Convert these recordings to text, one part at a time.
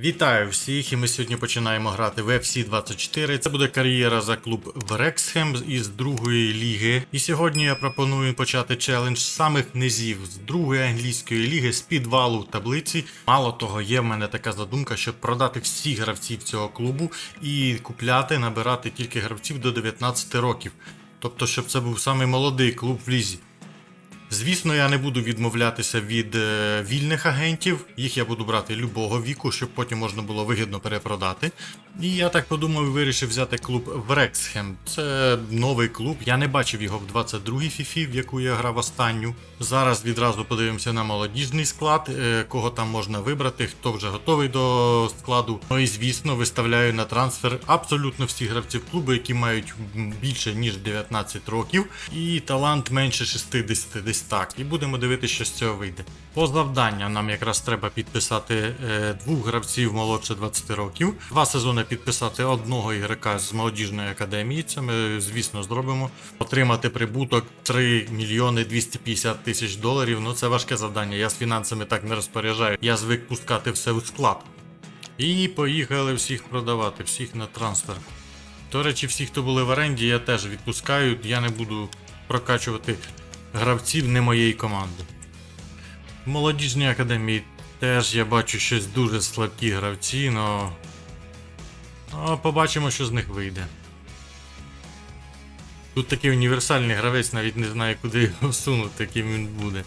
Вітаю всіх, і ми сьогодні починаємо грати в FC 24. Це буде кар'єра за клуб Врексхем із другої ліги. І сьогодні я пропоную почати челендж самих низів з другої англійської ліги з підвалу таблиці. Мало того, є в мене така задумка, щоб продати всіх гравців цього клубу і купляти, набирати тільки гравців до 19 років. Тобто, щоб це був самий молодий клуб в лізі. Звісно, я не буду відмовлятися від е, вільних агентів. Їх я буду брати любого віку, щоб потім можна було вигідно перепродати. І я так подумав вирішив взяти клуб Врексхем. Це новий клуб. Я не бачив його в 22-й фіфі, в яку я грав останню. Зараз відразу подивимося на молодіжний склад, е, кого там можна вибрати, хто вже готовий до складу. Ну і звісно, виставляю на трансфер абсолютно всі гравців клубу, які мають більше ніж 19 років, і талант менше 60, десь так. І будемо дивитися, що з цього вийде. По завданням нам якраз треба підписати е, двох гравців молодше 20 років. Два сезони підписати одного ігрока з молодіжної академії. Це ми, звісно, зробимо. Отримати прибуток 3 мільйони 250 тисяч доларів. Ну це важке завдання. Я з фінансами так не розпоряджаю. Я звик пускати все у склад. І поїхали всіх продавати, всіх на трансфер. До речі, всі, хто були в оренді, я теж відпускаю. Я не буду прокачувати гравців не моєї команди. В молодіжній академії теж я бачу щось дуже слабкі гравці, но. Ну, побачимо, що з них вийде. Тут такий універсальний гравець, навіть не знає, куди його сунути, яким він буде.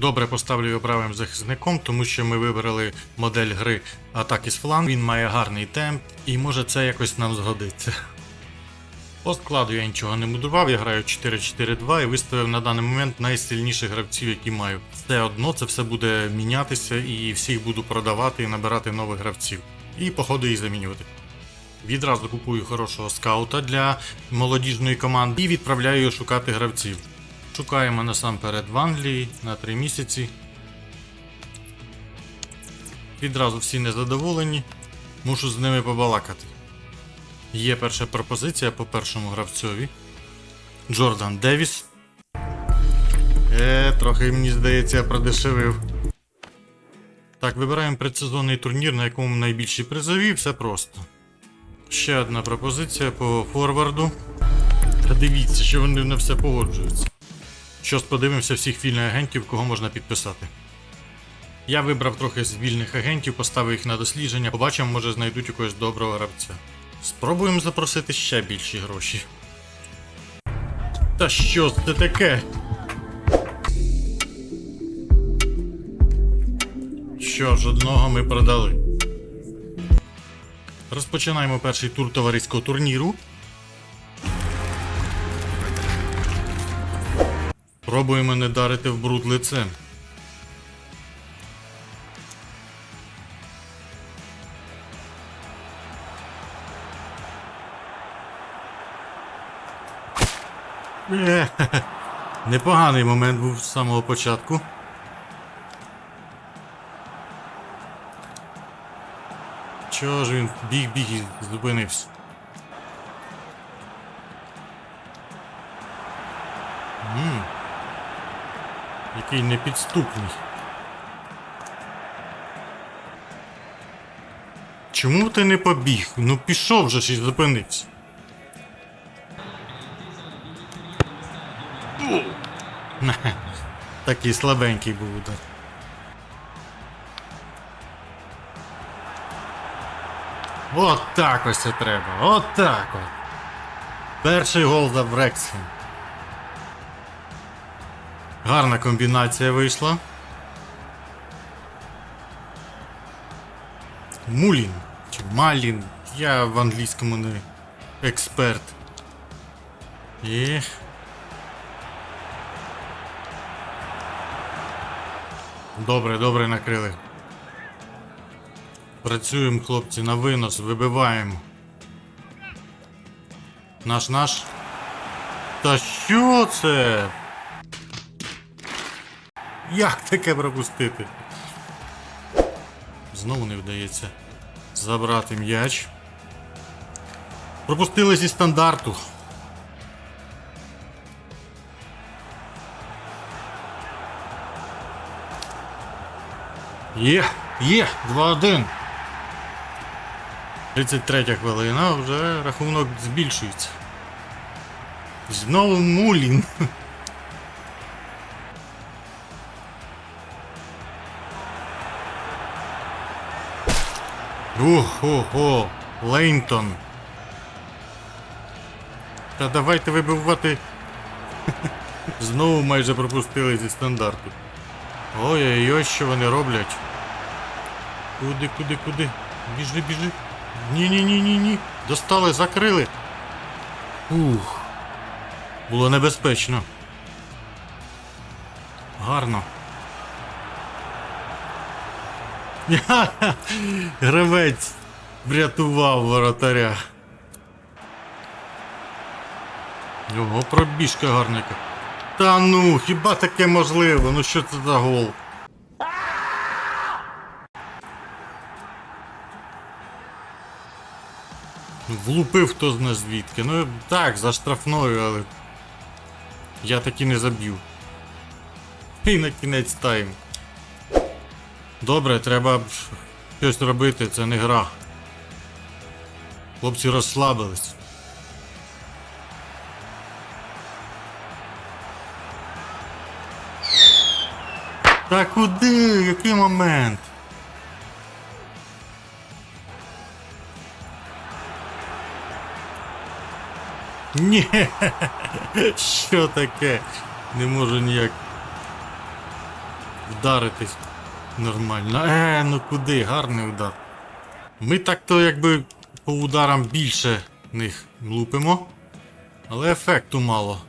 Добре поставлю його правим захисником, тому що ми вибрали модель гри атаки з фланг. Він має гарний темп, і може це якось нам згодиться. По складу я нічого не будував, я граю 4-4-2 і виставив на даний момент найсильніших гравців, які маю. Все одно це все буде мінятися і всіх буду продавати і набирати нових гравців. І по ходу їх замінювати. Відразу купую хорошого скаута для молодіжної команди і відправляю шукати гравців. Шукаємо насамперед в Англії на 3 місяці. Відразу всі незадоволені. Мушу з ними побалакати. Є перша пропозиція по першому гравцьові. Джордан Девіс. Е, трохи мені здається, продешевив. Так, вибираємо предсезонний турнір, на якому найбільші призові, все просто. Ще одна пропозиція по форварду. Та дивіться, що вони на все погоджуються. Щось подивимося всіх вільних агентів, кого можна підписати. Я вибрав трохи з вільних агентів, поставив їх на дослідження, побачимо, може знайдуть якогось доброго гравця. Спробуємо запросити ще більші гроші. Та що це таке? Що ж, одного ми продали. Розпочинаємо перший тур товариського турніру. Пробуємо не дарити в бруд лицем. Непоганий момент був з самого початку. Чого ж він біг-біг і зупинився? М, Який непідступний. Чому ти не побіг? Ну пішов же ж і зупинився. Такий слабенький був удар. От так ось це треба. От так от. Перший гол за Брексхем. Гарна комбінація вийшла. Мулін чи Малін. Я в англійському не експерт. Ех. Добре, добре накрили. Працюємо, хлопці, на винос, вибиваємо. Наш наш. Та що це? Як таке пропустити? Знову не вдається забрати м'яч. Пропустили зі стандарту. Є, є, 2-1. 33 хвилина, вже рахунок збільшується. Знову Мулін. Ого, Лейнтон. Та давайте вибивати. Знову майже пропустили зі стандарту. Ой-ой-ой, що вони роблять. Куди, куди, куди? Біжи, біжи. Ні-ні-ні-ні-ні. Достали, закрили. Ух. Було небезпечно. Гарно. Гравець врятував воротаря. Його пробіжка гарненька. Та ну, хіба таке можливо? Ну що це за гол? Влупив хто зна звідки. Ну так, за штрафною, але. Я таки не заб'ю. І на кінець тайм. Добре, треба щось робити, це не гра. Хлопці розслабились. Та куди? Який момент? Ні, що таке? Не можу ніяк вдаритись нормально. Е, ну куди? Гарний удар. Ми так-то якби по ударам більше них лупимо, але ефекту мало.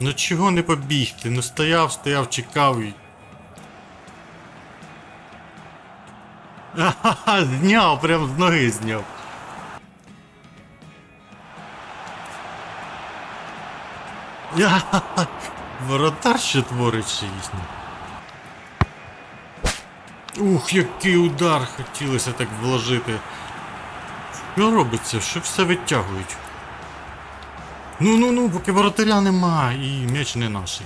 Ну чого не побігти? Ну стояв, стояв, чекав і. Ага, зняв, прям з ноги зняв. Воротар що творить ще їхній. Ух, який удар хотілося так вложити. Що робиться? Що все витягують? Ну ну ну, поки воротаря нема і м'яч не наш.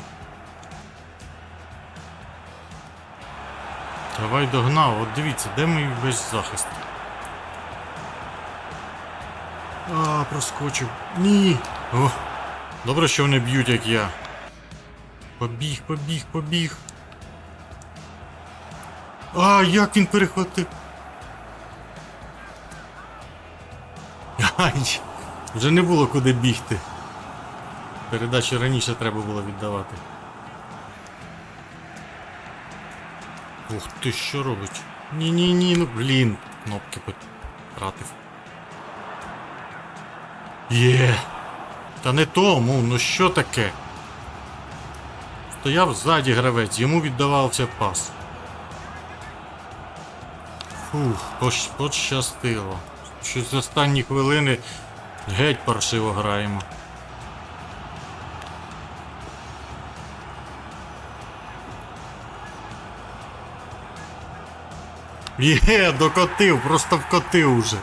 Давай догнав, от дивіться, де мій весь захист. А, проскочив. Ні. О, добре, що вони б'ють, як я. Побіг, побіг, побіг. А, як він перехватив? Ай, вже не було куди бігти. Передачу раніше треба було віддавати. Ух ти, що робить? Ні-ні-ні, ну блін, кнопки потратив. Є. Та не тому, ну що таке? Стояв ззаді гравець, йому віддавався пас. Фух, пощастило. Щось з останні хвилини геть паршиво граємо. Є, докотив, просто вкотив уже.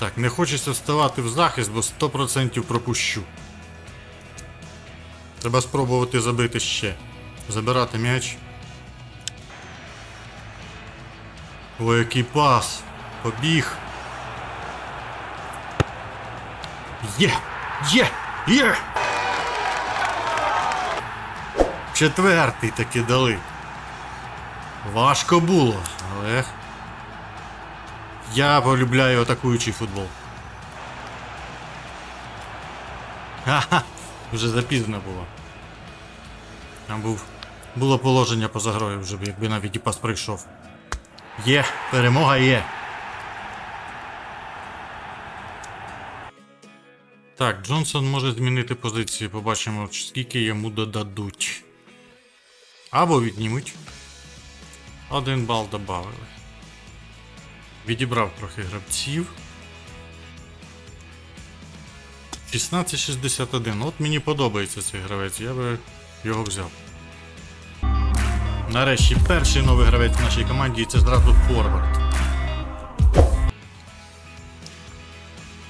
Так, не хочеться вставати в захист, бо 100% пропущу. Треба спробувати забити ще. Забирати м'яч. Ой, який пас. Побіг. Є! Є! Є! Четвертий таки дали. Важко було, але. Я полюбляю атакуючий футбол. Ха-ха! Вже запізно було. Там був. Було положення поза грою вже, якби навіть і пас прийшов. Є, перемога є. Так, Джонсон може змінити позицію, побачимо, скільки йому додадуть. Або віднімуть. Один бал додали. Відібрав трохи гравців. 1661. От мені подобається цей гравець, я би його взяв. Нарешті перший новий гравець в нашій команді і це зразу форвард.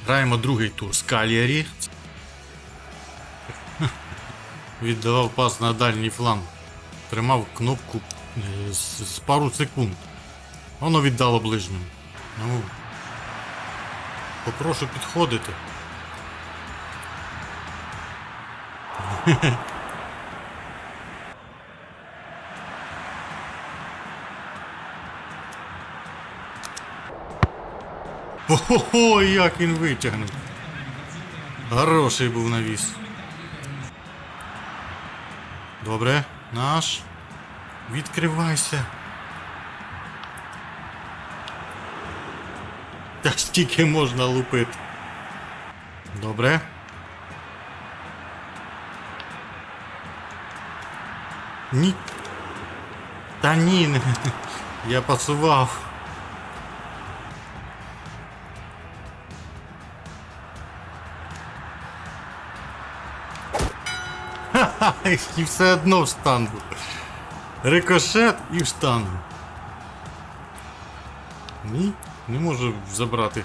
Граємо другий тур з Каліарі. Віддавав пас на дальній фланг. Тримав кнопку е, з, з пару секунд. Воно віддало ближньому. Ну. Попрошу підходити. Ого, як він витягнув. Хороший був навіс. Добре, наш. Відкривайся. Та стільки можна лупити. Добре. Ні. Та ні, не- я пасував. Ха-ха, і все одно в штангу. Рикошет і в штангу. Ні, Не можу забрати.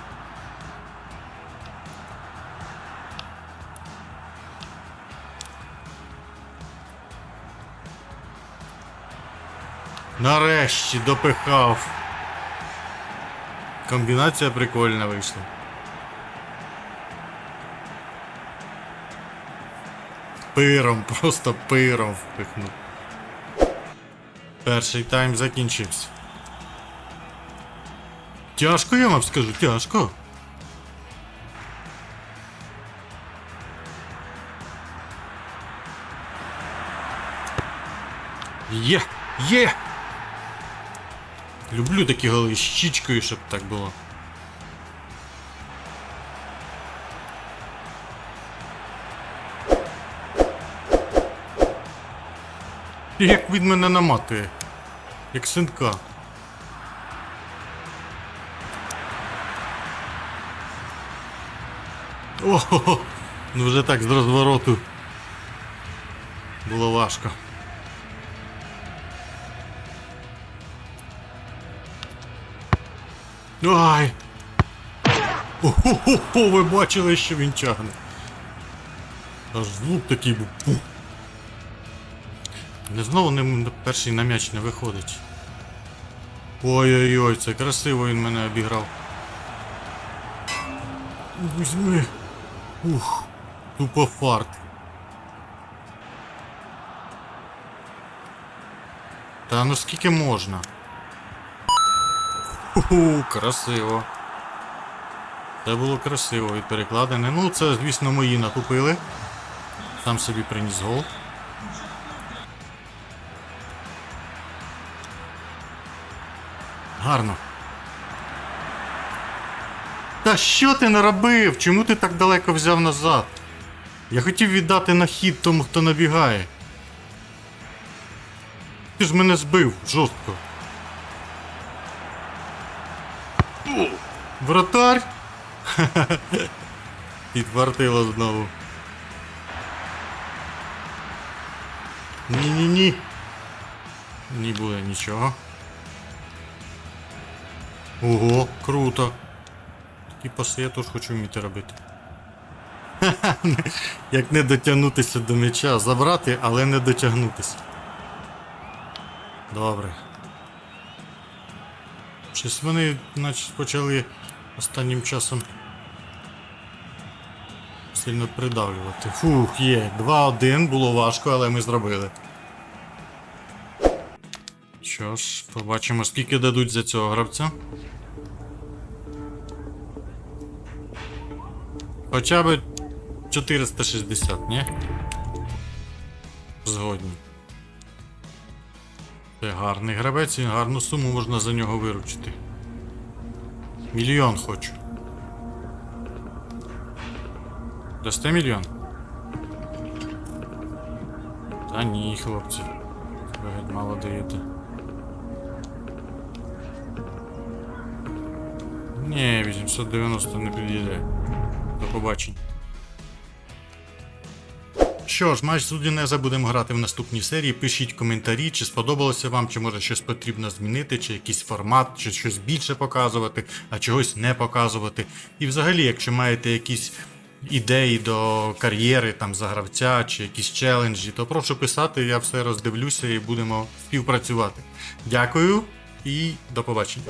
Нарешті допихав. Комбінація прикольна вийшла. Пиром, просто пиром впихнув. Перший тайм закінчився. Тяжко, я вам скажу, тяжко. Є! Є! Люблю такі голи щічкою, щоб так було. Як від мене наматує. Як синка. Ого, ну вже так з розвороту. Було важко. Ай! Ого, ви бачили, що він тягне. Аж звук такий був. Пух. Не знову не перший на м'яч не виходить. Ой-ой-ой, це красиво він мене обіграв. Візьми. Ух, тупо фарт. Та ну скільки можна? Ху, красиво. Це було красиво і перекладене. Ну, це, звісно, мої накупили. Сам собі приніс гол. Гарно. Та що ти наробив? Чому ти так далеко взяв назад? Я хотів віддати на хід тому, хто набігає. Ти ж мене збив жорстко. Вратарь? Підвартило знову. Ні-ні-ні. Не буде нічого. Ого, круто. Такі паси я теж хочу вміти робити. Як не дотягнутися до м'яча, забрати, але не дотягнутися. Добре. Щось вони значить, почали останнім часом сильно придавлювати. Фух, є. 2-1, було важко, але ми зробили. Що ж, побачимо, скільки дадуть за цього гравця. Хоча б 460, ні? Згодні. Це гарний гравець і гарну суму можна за нього виручити. Мільйон хочу. Дасте мільйон? Та ні, хлопці. Ви геть мало даєте. Ні, 890 не підійде. До побачення. Що ж, матч з Удінеза будемо грати в наступній серії. Пишіть коментарі, чи сподобалося вам, чи може щось потрібно змінити, чи якийсь формат, чи щось більше показувати, а чогось не показувати. І взагалі, якщо маєте якісь ідеї до кар'єри там за чи якісь челенджі, то прошу писати, я все роздивлюся і будемо співпрацювати. Дякую і до побачення.